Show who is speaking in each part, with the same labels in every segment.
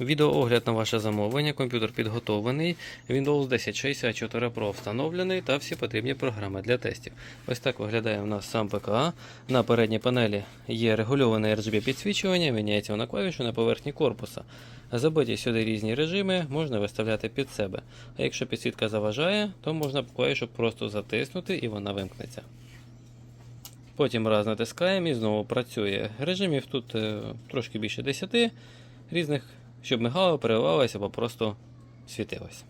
Speaker 1: Відеоогляд на ваше замовлення. Комп'ютер підготовлений. Windows 10 64 Pro встановлений та всі потрібні програми для тестів. Ось так виглядає у нас сам ПКА. На передній панелі є регульоване RGB підсвічування, міняється на клавішу на поверхні корпуса. Забиті сюди різні режими, можна виставляти під себе. А якщо підсвітка заважає, то можна клавішу просто затиснути і вона вимкнеться. Потім раз натискаємо і знову працює. Режимів тут е, трошки більше 10 різних, щоб мигало, переливалося або просто світилось.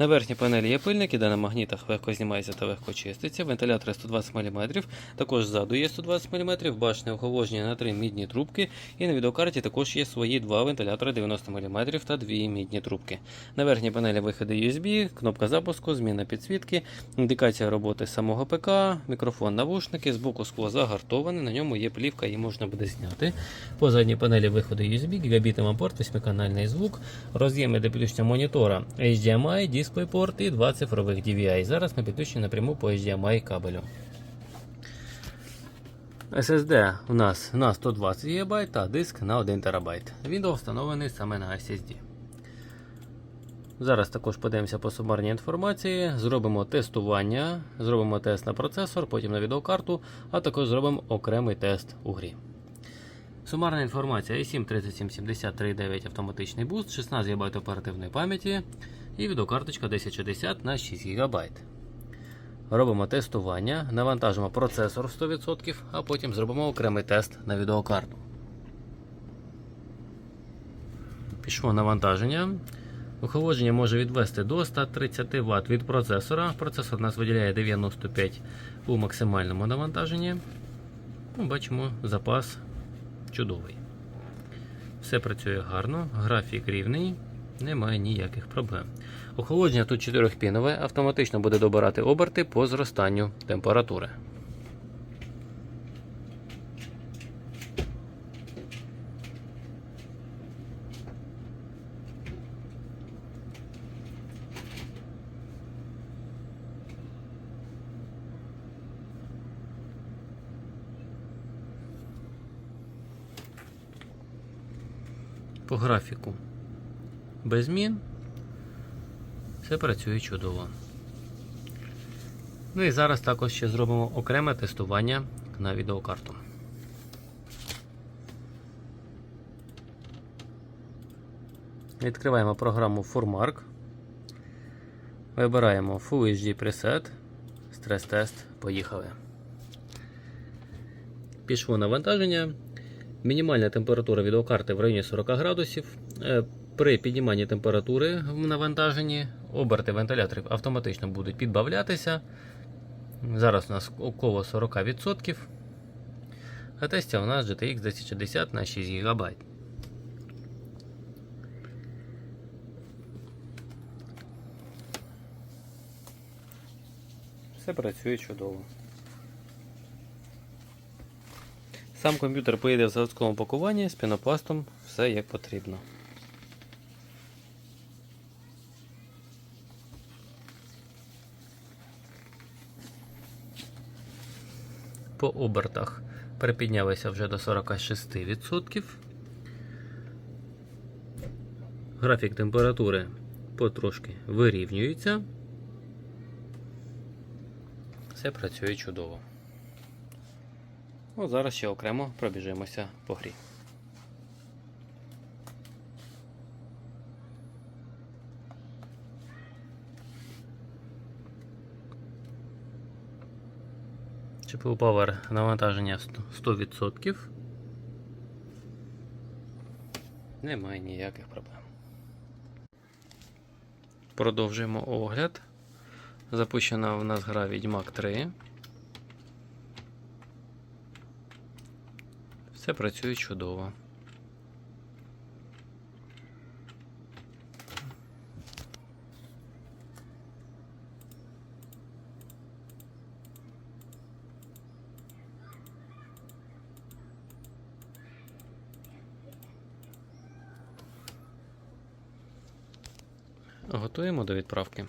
Speaker 1: На верхній панелі є пильник, іде на магнітах, легко знімається та легко чиститься. Вентилятори 120 мм, також ззаду є 120 мм, башне охолодження на 3 мідні трубки. І на відеокарті також є свої два вентилятори 90 мм та дві мідні трубки. На верхній панелі виходи USB, кнопка запуску, зміна підсвітки, індикація роботи самого ПК, мікрофон, навушники, збоку скло загартоване, на ньому є плівка, її можна буде зняти. По задній панелі виходи USB, гігабітний порт, 8-канальний звук, роз'єми для підключення монітора HDMI, DisplayPort і два цифрових DVI. Зараз ми підключені напряму по HDMI кабелю. SSD у нас на 120 ГБ та диск на 1 ТБ. Windows встановлений саме на SSD. Зараз також подивимося по сумарній інформації, зробимо тестування, зробимо тест на процесор, потім на відеокарту, а також зробимо окремий тест у грі. Сумарна інформація i7 3770 автоматичний буст, 16 ГБ оперативної пам'яті і відеокарточка 1060 на 6 ГБ. Робимо тестування, навантажимо процесор 100%, а потім зробимо окремий тест на відеокарту. Пішло навантаження. Охолодження може відвести до 130 Вт від процесора. Процесор у нас виділяє 95 у максимальному навантаженні. Ну, Бачимо, запас чудовий. Все працює гарно, графік рівний, немає ніяких проблем. Охолодження тут 4-пінове, автоматично буде добирати оберти по зростанню температури. По графіку без змін. Все працює чудово. Ну і зараз також ще зробимо окреме тестування на відеокарту. Відкриваємо програму ForMark. Вибираємо Full HD Preset. Стрес-тест. Поїхали. Пішло навантаження. Мінімальна температура відеокарти в районі 40 градусів. При підніманні температури в навантаженні оберти вентиляторів автоматично будуть підбавлятися. Зараз у нас около 40%. А тесті у нас GTX 1060 на 6 ГБ. Все працює чудово. Сам комп'ютер поїде в заводському пакуванні з пінопластом, все як потрібно. По обертах припіднялися вже до 46%. Графік температури потрошки вирівнюється. Все працює чудово. От зараз ще окремо пробіжимося по грі. CPU Power навантаження 100%. Немає ніяких проблем. Продовжуємо огляд. Запущена в нас гра Відьмак 3. Все працює чудово. Готуємо до відправки.